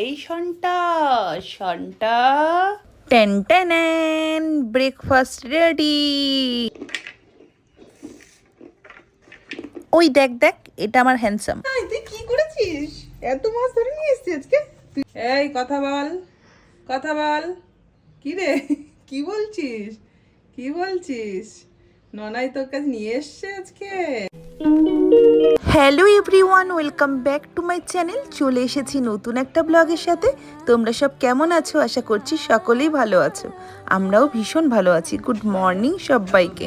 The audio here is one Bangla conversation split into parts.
এই শনটা শনটা টেন টেন ব্রেকফাস্ট রেডি ওই দেখ দেখ এটা আমার হ্যান্ডসাম তুই কি করেছিস? এত মাছ ধরে নিয়ে এসছিস আজকে? তুই- এই কথা বল কথা বল। কি রে কি বলছিস? কি বলছিস? ননাই তোর কাছে নিয়ে এসছে আজকে। Hello everyone welcome back to my channel. চলে এসেছি নতুন একটা ব্লগের সাথে। তোমরা সব কেমন আছো? আশা করছি সকলেই ভালো আছো। আমরাও ভীষণ ভালো আছি। গুড মর্নিং সবাইকে।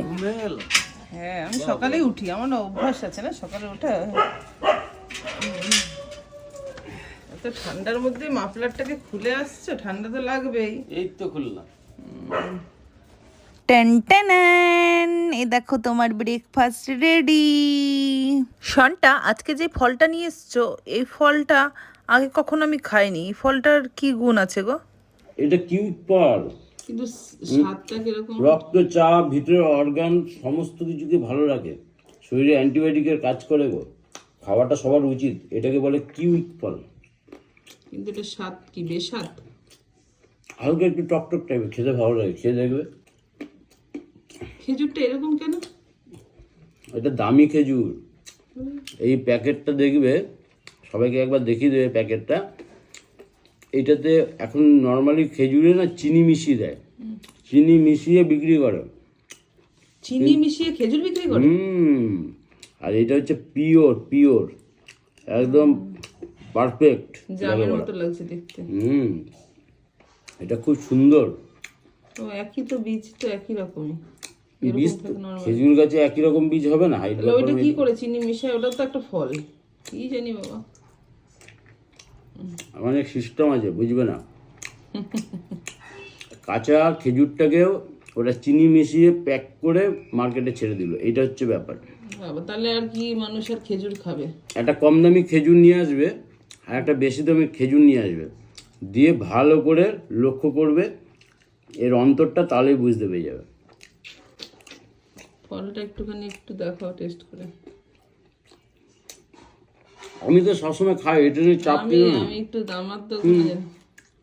হ্যাঁ আমি সকালেই উঠি। আমার না অভ্যাস আছে না সকালে ওঠা। এত ঠান্ডার মধ্যে মাফলারটাকে খুলে আসছো ঠান্ডা তো লাগবেই। এই তো খুললাম। টেন টেন এ দেখো তোমার ব্রেকফাস্ট রেডি শনটা আজকে যে ফলটা নিয়ে এসছো এই ফলটা আগে কখনো আমি খাইনি। এই ফলটার কি গুণ আছে গো? এটা কিউট কিন্তু স্বাদটা কীরকম? রক্তচাপ ভিতরের অর্গান সমস্ত কিছুকে ভালো রাখে। শরীরে অ্যান্টিবায়োটিকের কাজ করে গো। খাওয়াটা সবার উচিত। এটাকে বলে কিউইক ফল কিন্তু এটা স্বাদ কি? বেস্বাদ? হালকা একটু টকটক টাইপের খেতে ভালো লাগে। খেয়ে দেখবে। খেজুরটা এরকম কেন? এটা দামি খেজুর। এই প্যাকেটটা দেখবে সবাইকে একবার দেখিয়ে দেবে প্যাকেটটা। এটাতে এখন নর্মালি খেজুরে না চিনি মিশিয়ে দেয়। চিনি মিশিয়ে বিক্রি করে। চিনি মিশিয়ে খেজুর বিক্রি করে? হুম। আর এটা হচ্ছে পিওর পিওর। একদম পারফেক্ট। জামের মতো লাগছে দেখতে। হুম। এটা খুব সুন্দর। তো একই তো বীজ তো একই রকমই। বীজ খেজুর গাছে একই রকম বীজ হবে না? তাহলে ওইটা কি করে? চিনি মিশায়? ওটা তো একটা ফল। কি জানি বাবা। অনেক সিস্টেম আছে বুঝবে না? কাঁচা খেজুরটাকেও ওটা চিনি মিশিয়ে প্যাক করে মার্কেটে ছেড়ে দিল। এটা হচ্ছে ব্যাপার। তাহলে আর কি মানুষ আর খেজুর খাবে? একটা কম দামি খেজুর নিয়ে আসবে আর একটা বেশি দামি খেজুর নিয়ে আসবে। দিয়ে ভালো করে লক্ষ্য করবে এর অন্তরটা তাহলেই বুঝতে পেরে যাবে। ফলটা একটুখানি একটু দেখাও টেস্ট করে। আমি তো সবসময় খাই এটা নিয়ে চাপ আমি আমি একটু আমার তো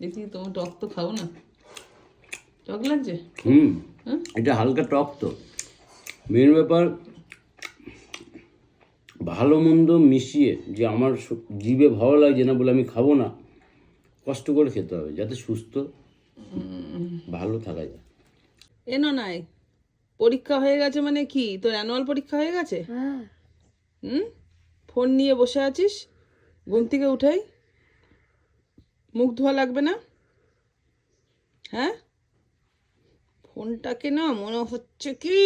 দেখি তোমার টক তো খাও না? টক লাগছে? হুম? এটা হালকা টক তো। মেন ব্যাপার ভালো মন্দ মিশিয়ে যে আমার জিভে ভালো লাগছে না বলে আমি খাব না কষ্ট করে খেতে হবে যাতে সুস্থ ভালো থাকা যায়। এ নাই পরীক্ষা হয়ে গেছে মানে কি? তোর অ্যানুয়াল পরীক্ষা হয়ে গেছে? হুম? ফোন নিয়ে বসে আছিস? ঘুম থেকে উঠাই? মুখ ধোয়া লাগবে না? হ্যাঁ? ফোনটাকে না মনে হচ্ছে কি?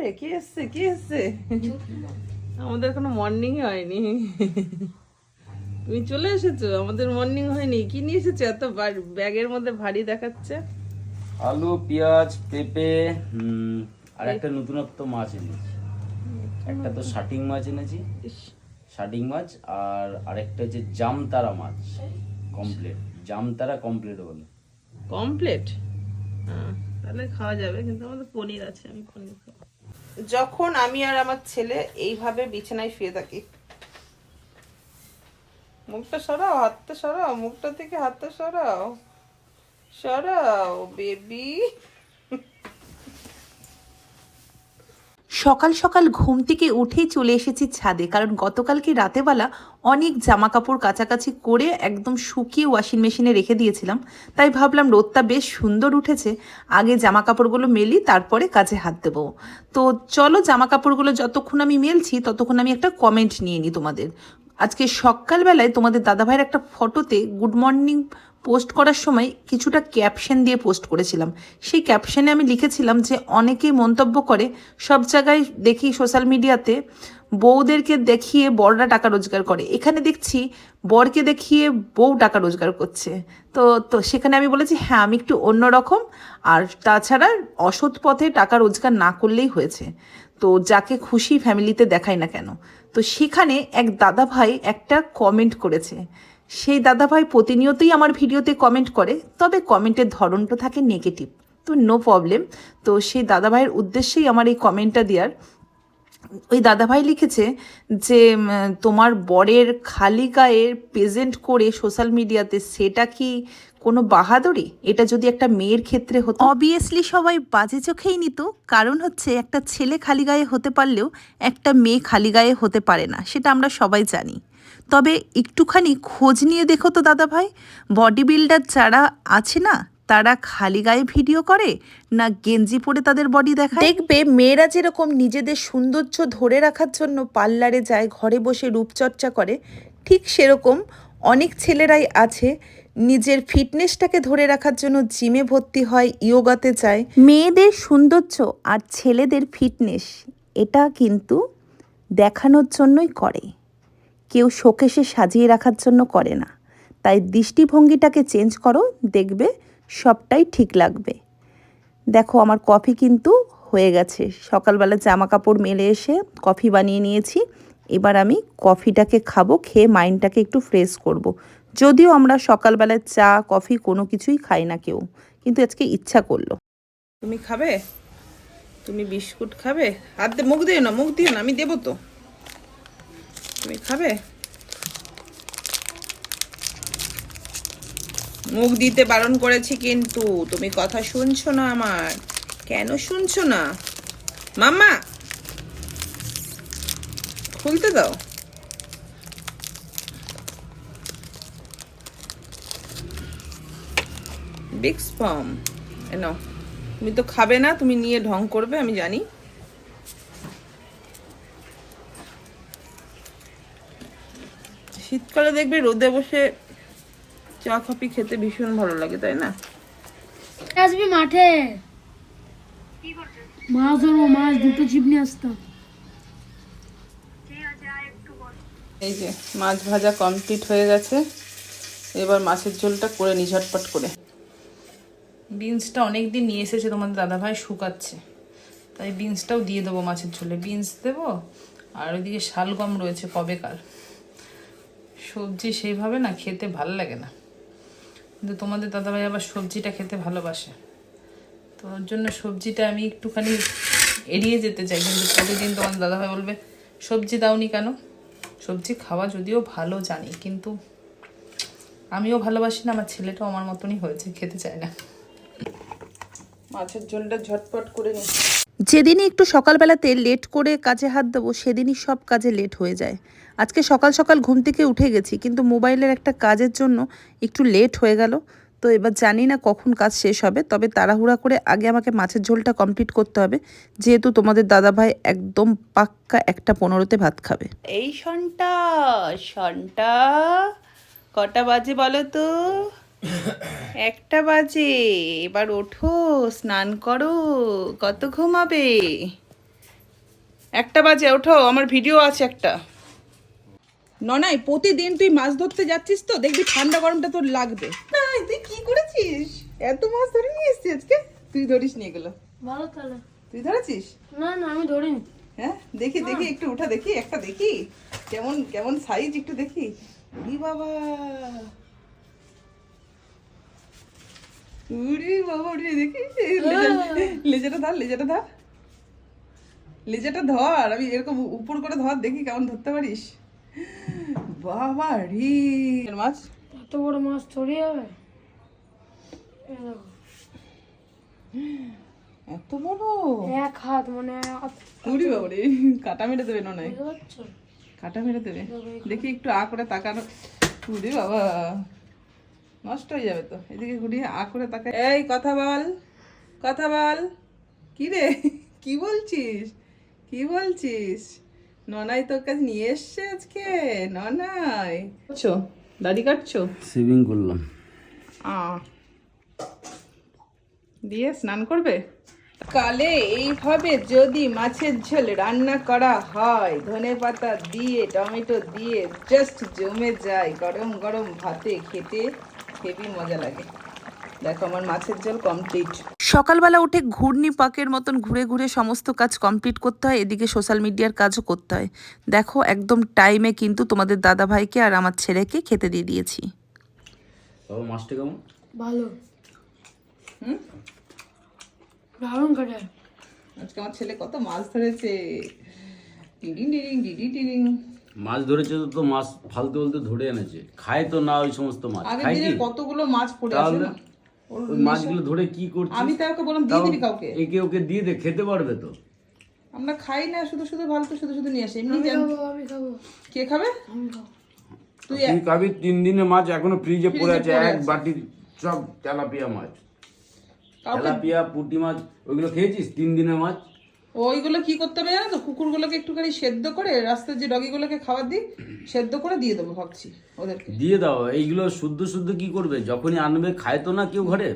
রে কে এসছে কে এসছে? আমাদের কোনো মর্নিং হয়নি। তুমি চলে এসেছ? আমাদের মর্নিং হয়নি। কি নিয়ে এসেছ? এত ব্যাগের মধ্যে ভারী দেখাচ্ছে। আলু পেঁয়াজ পেঁপে আর একটা নতুনত্ব মাছ এনেছি। একটা তো শাটিং মাছ এনেছি। শাটিং মাছ আর আরেকটা হচ্ছে জামতারা মাছ। কমপ্লিট। জামতারা কমপ্লিট বলে কমপ্লিট? তাহলে খাওয়া যাবে কিন্তু আমাদের পনির আছে আমি পনির যখন আমি আর আমার ছেলে এইভাবে বিছানায় শুয়ে থাকি। মুখটা সরাও হাতটা সরাও মুখটা থেকে হাতটা সরাও। সরাও বেবি সকাল সকাল ঘুম থেকে উঠেই চলে এসেছি ছাদে, কারণ গতকালকে রাতেবেলা অনেক জামা কাপড় কাছাকাছি করে একদম শুকিয়ে ওয়াশিং মেশিনে রেখে দিয়েছিলাম। তাই ভাবলাম রোদটা বেশ সুন্দর উঠেছে, আগে জামা কাপড়গুলো মেলি, তারপরে কাজে হাত দেবো। তো চলো জামা কাপড়গুলো যতক্ষণ আমি মেলছি, ততক্ষণ আমি একটা কমেন্ট নিয়ে নিই তোমাদের। আজকে সকালবেলায় তোমাদের দাদাভাইয়ের একটা ফটোতে গুড মর্নিং পোস্ট করার সময় কিছুটা ক্যাপশন দিয়ে পোস্ট করেছিলাম। সেই ক্যাপশনে আমি লিখেছিলাম যে অনেকেই মন্তব্য করে, সব জায়গায় দেখি সোশ্যাল মিডিয়াতে বউদেরকে দেখিয়ে বড়রা টাকা রোজগার করে। এখানে দেখছি বরকে দেখিয়ে বউ টাকা রোজগার করছে। তো তো সেখানে আমি বলেছি হ্যাঁ আমি একটু অন্যরকম আর তাছাড়া অসৎ পথে টাকা রোজগার না করলেই হয়েছে। তো যাকে খুশি ফ্যামিলিতে দেখায় না কেন। তো সেখানে এক দাদা ভাই একটা কমেন্ট করেছে। সেই দাদা ভাই প্রতিনিয়তই আমার ভিডিওতে কমেন্ট করে, তবে কমেন্টের ধরনটা থাকে নেগেটিভ তো নো প্রবলেম তো সেই দাদা ভাইয়ের উদ্দেশ্যেই আমার এই কমেন্টটা দেওয়ার। ওই দাদাভাই লিখেছে যে তোমার বরের খালি গায়ে প্রেজেন্ট করে সোশ্যাল মিডিয়াতে সেটা কি কোনো বাহাদুরি? এটা যদি একটা মেয়ের ক্ষেত্রে হতো। অবভিয়াসলি সবাই বাজে চোখেই নিত, কারণ হচ্ছে একটা ছেলে খালি গায়ে হতে পারলেও একটা মেয়ে খালি গায়ে হতে পারে না, সেটা আমরা সবাই জানি। তবে একটুখানি খোঁজ নিয়ে দেখো তো দাদাভাই বডি বিল্ডার যারা আছে না তারা খালি গায়ে ভিডিও করে না গেঞ্জি পরে তাদের বডি দেখায়? দেখবে মেয়েরা যেরকম নিজেদের সৌন্দর্য ধরে রাখার জন্য পার্লারে যায় ঘরে বসে রূপচর্চা করে ঠিক সেরকম অনেক ছেলেরাই আছে নিজের ফিটনেসটাকে ধরে রাখার জন্য জিমে ভর্তি হয় ইয়োগাতে যায়। মেয়েদের সৌন্দর্য আর ছেলেদের ফিটনেস এটা কিন্তু দেখানোর জন্যই করে। কেউ শোকেশে সাজিয়ে রাখার জন্য করে না। তাই দৃষ্টিভঙ্গিটাকে চেঞ্জ করো দেখবে সবটাই ঠিক লাগবে। দেখো আমার কফি কিন্তু হয়ে গেছে। সকালবেলা জামা কাপড় মেলে এসে কফি বানিয়ে নিয়েছি। এবার আমি কফিটাকে খাব, খেয়ে মাইন্ডটাকে একটু ফ্রেশ করব। যদিও আমরা সকালবেলায় চা, কফি কোনো কিছুই খাই না কেউ, কিন্তু আজকে ইচ্ছা করল। তুমি খাবে? তুমি বিস্কুট খাবে? দিয়ে মুখ দিও না, মুখ দিও না, আমি দেবো তো। তুমি খাবে? মুখ দিতে বারণ করেছি কিন্তু, তুমি কথা শুনছো না আমার। কেন শুনছো না? মাম্মা! খুলতে দাও। বিগ স্পাম নাও। তুমি তো খাবে না, তুমি নিয়ে ঢং করবে, আমি জানি। শীতকালে দেখবে রোদে বসে চা কফি খেতে ভীষণ ভালো লাগে তাই না? আসবি মাঠে। মাছ ধরবো মাছ দুটো চিপ নিয়ে আসতাম। এই যে মাছ ভাজা কমপ্লিট হয়ে গেছে। এবার মাছের ঝোলটা করে নি ঝটপট করে। বিনসটা অনেক দিন নিয়ে এসেছে তোমাদের দাদাভাই শুকাচ্ছে। তাই বিনসটাও দিয়ে দেবো মাছের ঝোলে। বিনস দেবো আর ওইদিকে শালগম রয়েছে কবেকার। সবজি সেইভাবে না খেতে ভালো লাগে না। কিন্তু তোমাদের দাদাভাই আবার সবজিটা খেতে ভালোবাসে। তো ওর জন্য সবজিটা আমি একটুখানি এড়িয়ে যেতে চাই। কিন্তু প্রতিদিন তোমার দাদাভাই বলবে, সবজি দাওনি কেন? সবজি খাওয়া যদিও ভালো জানি, কিন্তু আমিও ভালোবাসি না, আমার ছেলেটাও আমার মতনই হয়েছে, খেতে চায় না। মাছের ঝোলটা ঝটপট করে নি যেদিনই একটু সকালবেলাতে লেট করে কাজে হাত দেবো, সেদিনই সব কাজে লেট হয়ে যায়। আজকে সকাল সকাল ঘুম থেকে উঠে গেছি, কিন্তু মোবাইলের একটা কাজের জন্য একটু লেট হয়ে গেল। তো এবার জানি না কখন কাজ শেষ হবে, তবে তাড়াহুড়া করে আগে আমাকে মাছের ঝোলটা কমপ্লিট করতে হবে। যেহেতু তোমাদের দাদাভাই একদম পাক্কা একটা পনেরোতে ভাত খাবে। এই সন্টা সন্টা, কটা বাজে বলো তো? একটা বাজে এবার ওঠো স্নান করো কত ঘুমাবে? একটা বাজে ওঠো আমার ভিডিও আছে একটা। ননাই প্রতিদিন তুই মাছ ধরতে যাচ্ছিস তো দেখবি ঠান্ডা গরমটা তোর লাগবে। না তুই কি করেছিস? এত মাছ ধরে নিয়ে এসছিস আজকে? তুই ধরিস নিয়ে গেলো ভালো তাহলে। তুই ধরেছিস? না না আমি ধরিনি। হ্যাঁ দেখি দেখি একটু উঠা দেখি একটা দেখি। কেমন কেমন সাইজ একটু দেখি। বাবা! উরি বাবা উরি দেখি। লেজা- লেজাটা ধর লেজাটা ধর। লেজাটা ধর আমি এরকম উপর করে ধর দেখি কেমন ধরতে পারিস। বাবা রে। মাছ? এত বড় মাছ ধরে দেখো, এত বড়? এক হাত মানে উরি বাবা রে কাটা মেরে দেবে না কাটা মেরে দেবে। দেখি একটু আ করে তাকানো। উরে বাবা। নষ্ট হয়ে যাবে তো। এদিকে ঘুরিয়ে আ করে তাকা এই কথা বল কথা বল। কি রে? কি বলছিস? কি বলছিস? ননাই তোর কাছে নিয়ে এসছে আজকে? ননাই। কাটছো? দাড়ি কাটছো? সেভিং করলাম। আ। দিয়ে স্নান করবে? কালে এইভাবে যদি মাছের ঝোল রান্না করা হয় ধনে পাতা দিয়ে টমেটো দিয়ে জাস্ট জমে যায় গরম গরম ভাতে খেতে হেভি মজা লাগে। দেখো আমার মাছের ঝোল কমপ্লিট সকালবেলা উঠে ঘূর্ণি পাকের মতন ঘুরে ঘুরে সমস্ত কাজ কমপ্লিট করতে হয় এদিকে সোশ্যাল মিডিয়ার কাজও করতে হয়। দেখো একদম টাইমে কিন্তু তোমাদের দাদা ভাইকে আর আমার ছেলেকে খেতে দিয়ে দিয়েছি। বাবা মাছটা কেমন? ভালো। হুম? দারুণ কাটে আজকে আমার ছেলে কত মাছ ধরেছে। টিডিং টিডিং টিডি টিডিং মাছ ধরেছে তো তো মাছ ফালতু ফালতু ধরে এনেছে। খায় তো না ওই সমস্ত মাছ। আগের খায় দিনে কি? কতগুলো মাছ পড়ে আছে তাহলে না? ওর ওই মাছগুলো ধরে কি করছিস? আমি তাকে বললাম দিয়ে দিবি কাউকে? একে ওকে দিয়ে দে খেতে পারবে তো। আমরা খাই না শুধু শুধু ফালতু শুধু শুধু নিয়ে আসি। এমনি জান আমি খাব। কে খাবে? তুই তুই খাবি তিন দিনের মাছ এখনও ফ্রিজে পড়ে আছে পড়ে এক আছে। বাটি সব তেলাপিয়া মাছ। কাউকে তেলাপিয়া পুঁটি মাছ ওইগুলো খেয়েছিস তিন দিনের মাছ? ওইগুলো কি করতে হবে জানো তো? কুকুরগুলোকে একটুখানি সেদ্ধ করে রাস্তার যে ডগিগুলোকে খাবার দিই সেদ্ধ করে দিয়ে দেবো ভাবছি ওদেরকে। দিয়ে দাও এইগুলো শুদ্ধ শুদ্ধ কি করবে? যখনই আনবে খায় তো না কেউ ঘরে?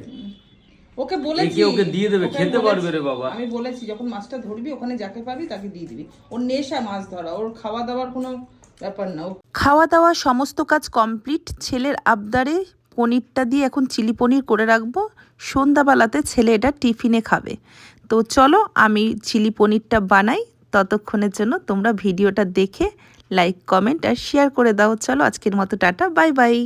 ওকে বলেছি। ওকে দিয়ে দেবে, খেতে পারবে রে বাবা। আমি বলেছি যখন মাছটা ধরবি ওখানে যাকে পাবি তাকে দিয়ে দিবি। ওর নেশা মাছ ধরা ওর খাওয়া দাওয়ার কোনো ব্যাপার না। খাওয়া দাওয়া সমস্ত কাজ কমপ্লিট ছেলের আবদারে পনিরটা দিয়ে এখন চিলি পনির করে রাখব। সন্ধ্যাবেলাতে ছেলে এটা টিফিনে খাবে। তো চলো আমি চিলি পনিরটা বানাই। ততক্ষণের জন্য তোমরা ভিডিওটা দেখে লাইক কমেন্ট আর শেয়ার করে দাও। চলো আজকের মতো টাটা বাই বাই